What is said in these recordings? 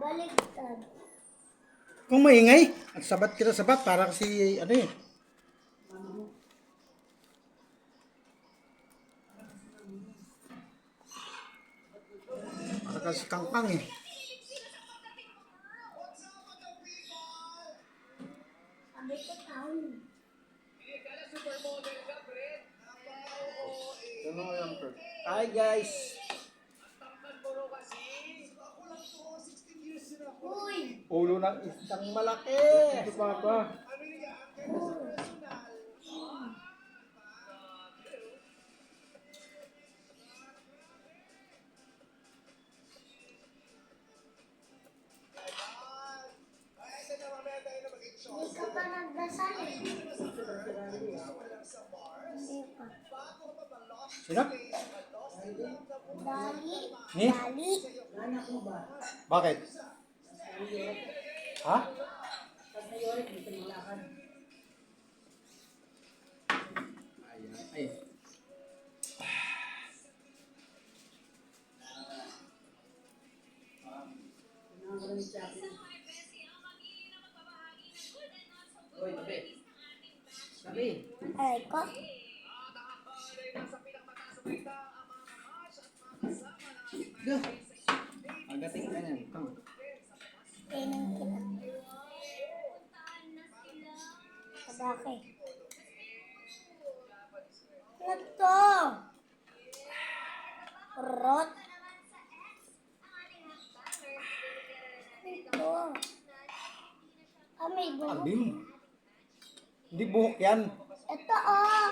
Baligtad. Kung maingay, sabat kita sabat para kasi ano eh. Para kasi kangkang eh. Hi guys! Uy! Ulo ng isang malaki! Ito pa ba? Hindi ka pa nagdasal eh. Hindi pa. Sino? Dali. Dali. Bakit? Ha? Ay. Aray ko. Go. Agating ka niyan. Come. Tinang kita. Sabake. Ano to? Rot. Ito. Ah, may buhok. Abim. Hindi buhok yan. Ito oh.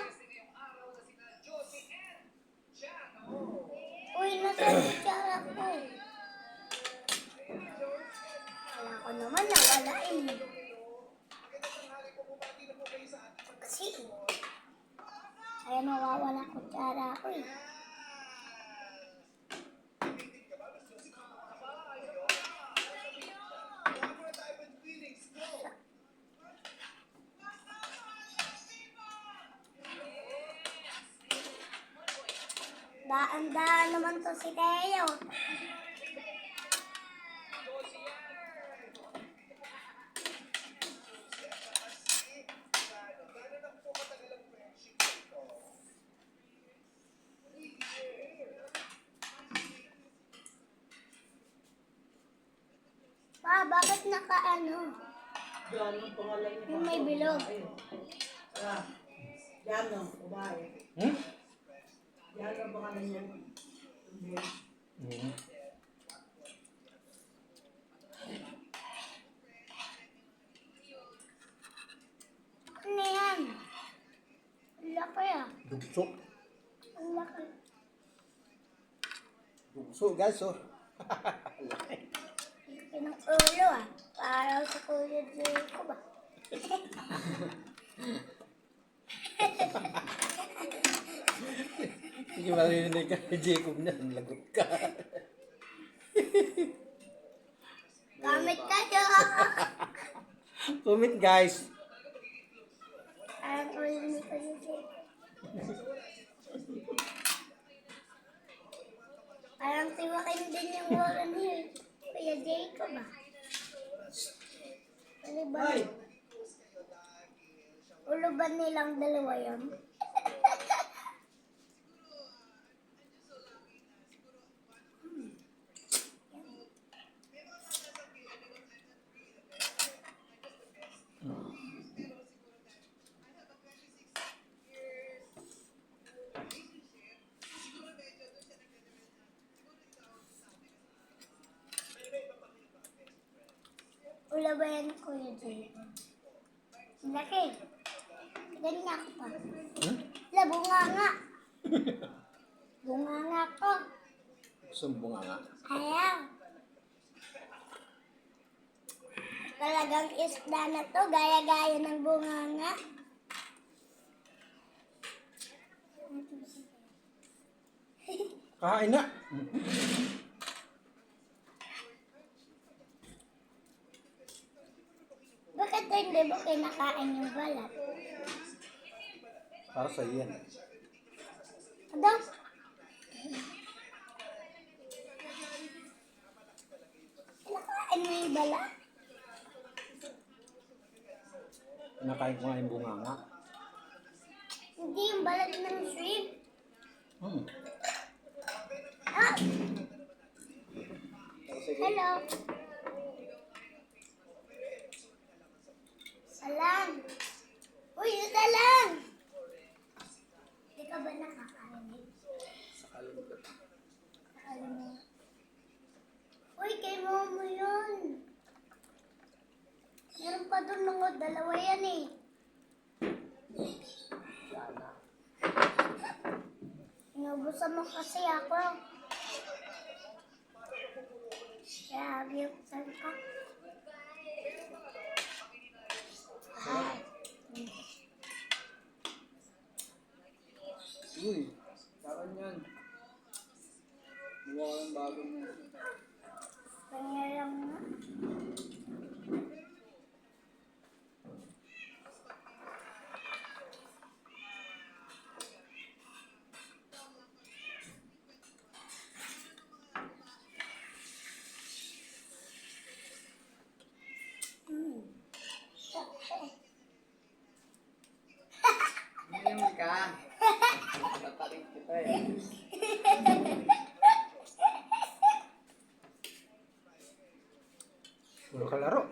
Uy, nasa kutsara ko. Wala ko naman nawala eh. Kasi, kaya nawawala kutsara ko eh. Daan-daan naman to si Teo. Pa, bakit naka ano? Yung may bilog. Yan o, babae. Hmm? Yan ang pangalan niya. Hmm. Ano yan? Laki ah. Dugso. Ang laki. Dugso guys oh. Laki ng ulo ah. Parang sa kuya Jacob ah. Hindi marinig ka kay Jacob niyan. Lagot ka. Gamit kayo. Comment guys. Parang ulo ni kuya Jacob. Parang tiwakin din yung wala ni kuya Jacob ah. Ano ba? Ulo ba nilang dalawa yun? Ulo ba yan kuya Jacob? Ang Laki. Ganyan ako pa. Hmm? La, bunga nga. bunga nga ko. Sumbong nga. Ayaw. Talagang isda na to, gaya-gaya ng bunganga. Kain na. Bakit hindi mo kinakain yung balat? Para sa yan. Ano? Kinakain mo yung bala? Kinakain ko nga yung bunganga. Hindi yung balat ng shrimp. Hmm. Ah! Hello. Salang. Uy, yung salang. Hindi ka ba nakakarinig? Alam mo. Uy, kay Momo yun. Meron pa doon mga dalawa yan eh. Inubusan mo kasi ako. Grabe yung saan ka. Ay. Uy, saan yan? Mukha kang bago mo. Kanya lang na. Puro kalaro.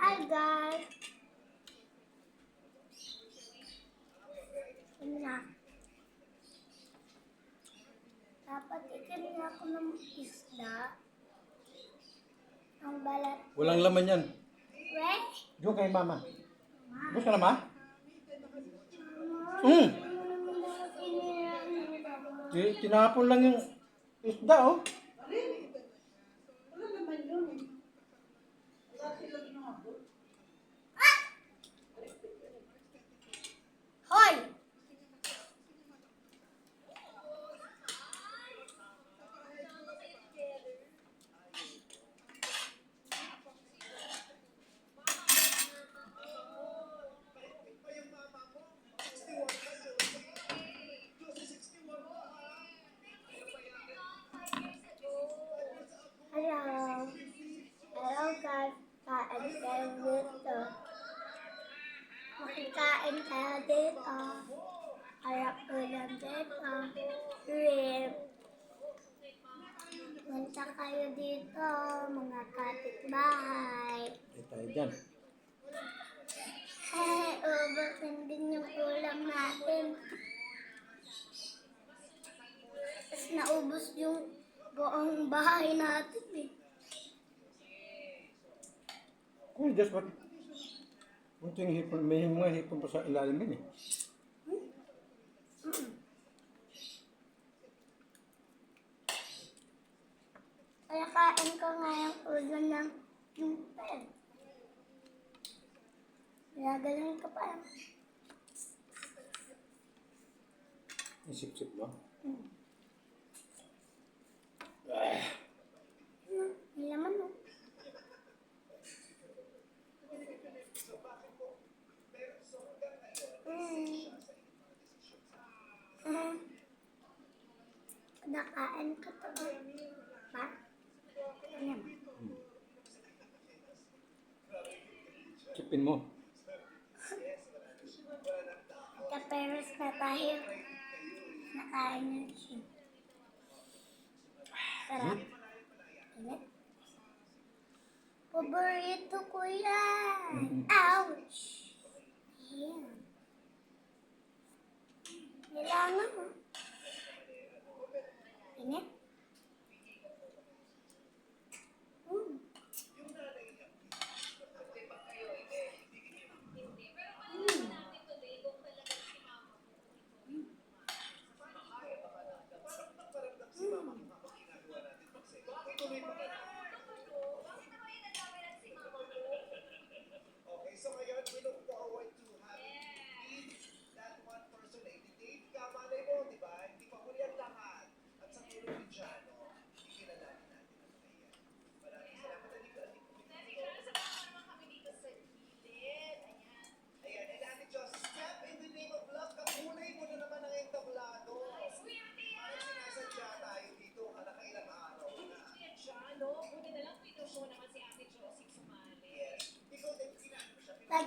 Hi guys. Na. Dapat ikin ako ng isda. Ang balat. Walang laman yan. Weh? Diyo kay mama. Gusto na ma? Hmm. Ti- Tinapon lang yung isda oh. Wala naman yun. Wala sila ginagawa. Hoy! Hello. Hello guys. Kain tayo dito. Makikain tayo dito. Harap ko lang dito. Shrimp. Punta kayo dito, mga kapitbahay. Eh tayo dyan. Hey, ubusin din yung ulam natin. Tapos naubos yung buong bahay natin eh. Oh, just what? Munting hipon, may mga hipon pa sa ilalim yun eh. Kaya kain ko nga yung ulo ng yung pen. Gagaling ka pa. Isip-sip mo. Hmm. May laman mo. Mm. Mm. Nakain ka to ba? Pa? Ano? Sipin mo. Kaperos na tayo. Nakain na siya. Sarap. Init. Paborito ko yan. Ouch! Ayan. Kailangan mo. Init.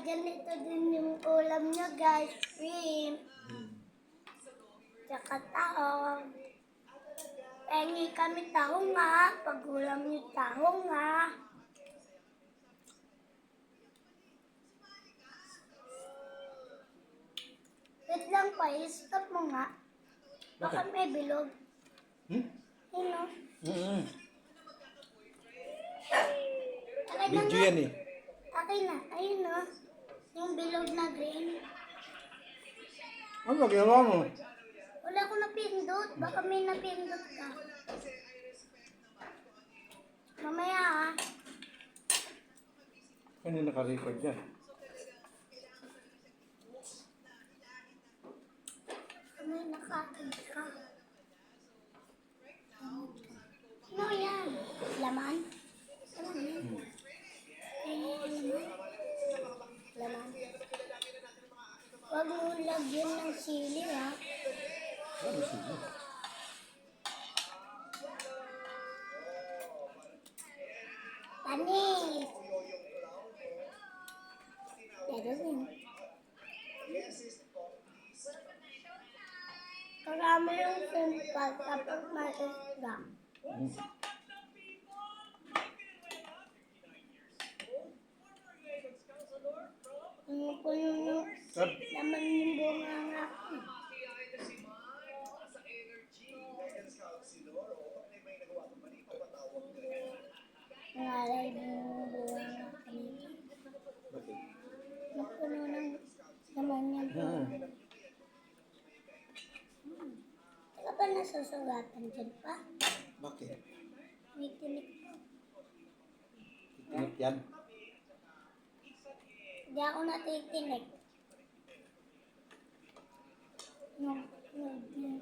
Ganito din yung ulam nyo guys. Shrimp. Tsaka taong. Pengi kami taong nga. Pag ulam nyo taong nga. Wait lang pa, stop mo nga. Baka may bilog. Hmm? Yun o. Mm-mm. Akin na Video yan eh. Akin na. Ayun o. Yung bilog na green. Ano ba ginawa mo? Wala ko napindot. Baka may napindot ka. Mamaya ah. Kanina naka-record yan. May nakatag ka. Ano yan? Laman? Ano yan? Ay, laman? Laman? Huwag mo lagyan ng sili ha. Ano sila? Panis! Pero din. Karami yung simple tapos may isda. Hmm. Yung puno yung Sab, laman yung bunga nga. Nangalay yung bunga nga kanina. bakit? Yung puno ng laman yung bunga. Ah, Teka ba nasusugatan dyan pa? bakit? May tinik pa. Tinik yan. Hindi ako natitinik. Nung, nung, nung.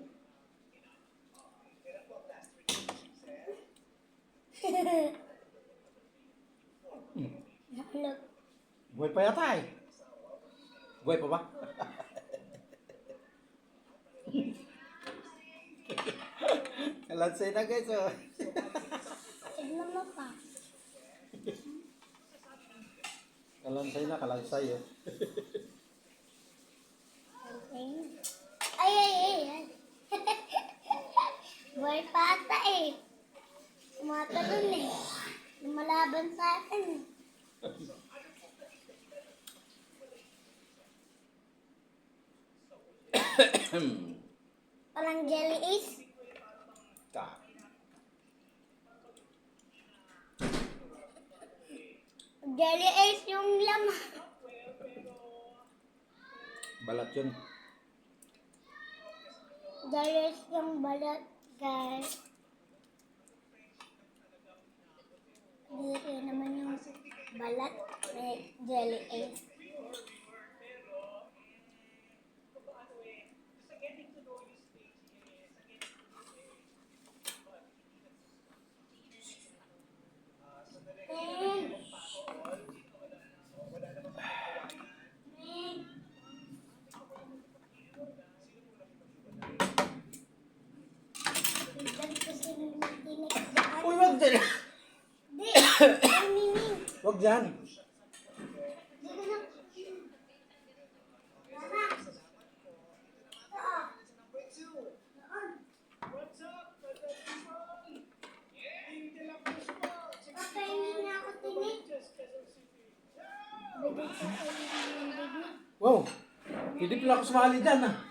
Nahulog. Buhay pa yata eh. Buhay pa ba? Kalansay na guys oh. Tignan mo pa. Kalansay na, kalansay. Okay. Ay, ay, ay, ay. Buhay pa ata eh. Tumatalon eh. Lumalaban sa akin eh. Parang jelly ace. Ta. Jelly ace yung laman. Balat yun. Jelly ace yung balat, guys. Dito naman yung balat. May jelly ace. Mm. Mm. Tignan kasi yung tinik dyan. Uy, wag dyan! Di, ang mining. Wag dyan! Di ko na... Tama. Oo. Doon. Papainin na ako tinik. Bigay sa kayo yung bigay. Wow! Hindi pala ako sumali dyan ah.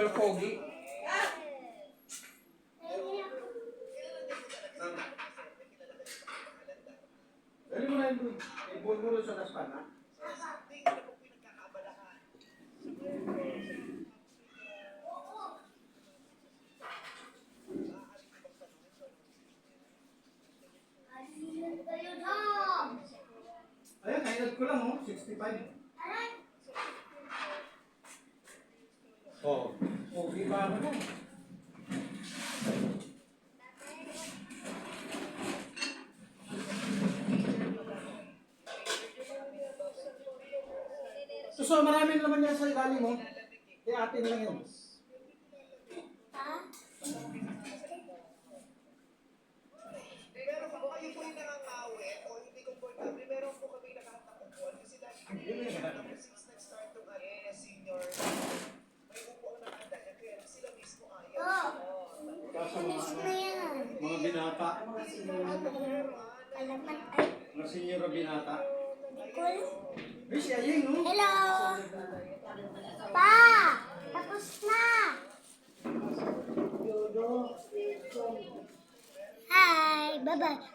Mr. Pogi. Dali mo na yung ibon mo rin sa daspan ha. Ayan, kainat ko lang oh, 65. Oh. Okay pa ako na. So, so maraming laman yan sa ilalim mo. Oh. Iatin lang yun. Senyora Binata? Nicole? Ay, si Ayeng, no? Hello! Pa! Tapos na! Hi! Bye-bye!